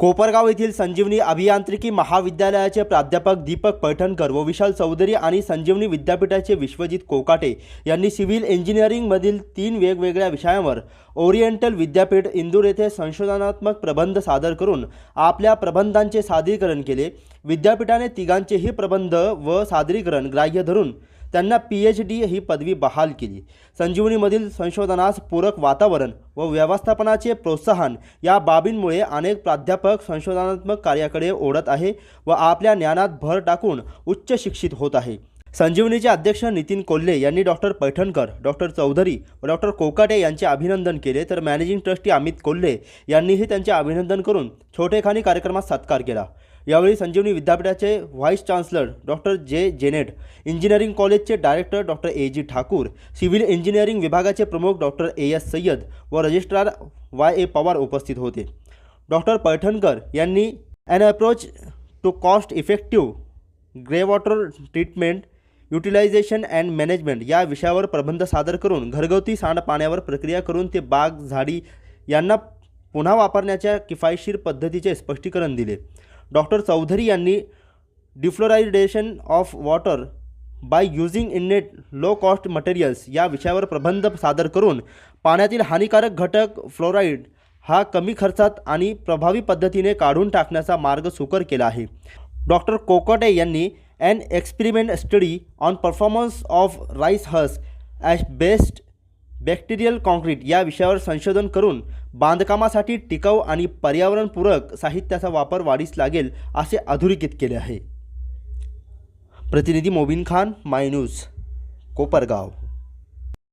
कोपरगाव येथील संजीवनी अभियांत्रिकी महाविद्यालयाचे प्राध्यापक दीपक पैठणकर व विशाल चौधरी आणि संजीवनी विद्यापीठाचे विश्वजित कोकाटे यांनी सिव्हिल इंजिनिअरिंगमधील तीन वेगवेगळ्या विषयांवर ओरिएंटल विद्यापीठ इंदूर येथे संशोधनात्मक प्रबंध सादर करून आपल्या प्रबंधांचे सादरीकरण केले. विद्यापीठाने तिघांचेही प्रबंध व सादरीकरण ग्राह्य धरून त्यांना पी एच डी ही पदवी बहाल केली. संजीवनीमधील संशोधनास पूरक वातावरण व व्यवस्थापनाचे प्रोत्साहन या बाबींमुळे अनेक प्राध्यापक संशोधनात्मक कार्याकडे ओढत आहे व आपल्या ज्ञानात भर टाकून उच्च शिक्षित होत आहे. संजीवनीचे अध्यक्ष नितीन कोल्हे यांनी डॉक्टर पैठणकर डॉक्टर चौधरी व डॉक्टर कोकाटे यांचे अभिनंदन केले तर मॅनेजिंग ट्रस्टी अमित कोल्हे यांनीही त्यांचे अभिनंदन करून छोटेखानी कार्यक्रमात सत्कार केला. यावेळी संजीवनी विद्यापीठाचे व्हाईस चान्सलर डॉक्टर जे जेनेट इंजिनिअरिंग कॉलेजचे director doctor A G Thakur civil engineering विभागाचे प्रमुख डॉक्टर ए एस सय्यद व रजिस्ट्रार वाय ए पवार उपस्थित होते. डॉक्टर पैठणकर यांनी an approach to cost effective grey water treatment utilization and management या विषयावर प्रबंध सादर करून घरगुती सांडपाण्यावर प्रक्रिया करून ते बाग झाडी यांना पुन्हा वापरण्याच्या किफायतशीर पद्धतीचे स्पष्टीकरण दिले. डॉक्टर चौधरी यांनी defluoridation of water by using innate low cost materials या विषयावर प्रबंध सादर करून पाण्यातील हानिकारक घटक फ्लोराईड हा कमी खर्चात आणि प्रभावी पद्धतीने काढून टाकण्याचा मार्ग सुकर केला आहे. डॉक्टर कोकटे यांनी an experiment study on performance of rice husk as best bacterial concrete या विषयावर संशोधन करून बांधकामासाठी टिकाऊ आणि पर्यावरणपूरक साहित्याचा वापर वाढीस लागेल असे अधोरेखित केले आहे. प्रतिनिधी मोबिन खान माय न्यूज कोपरगाव.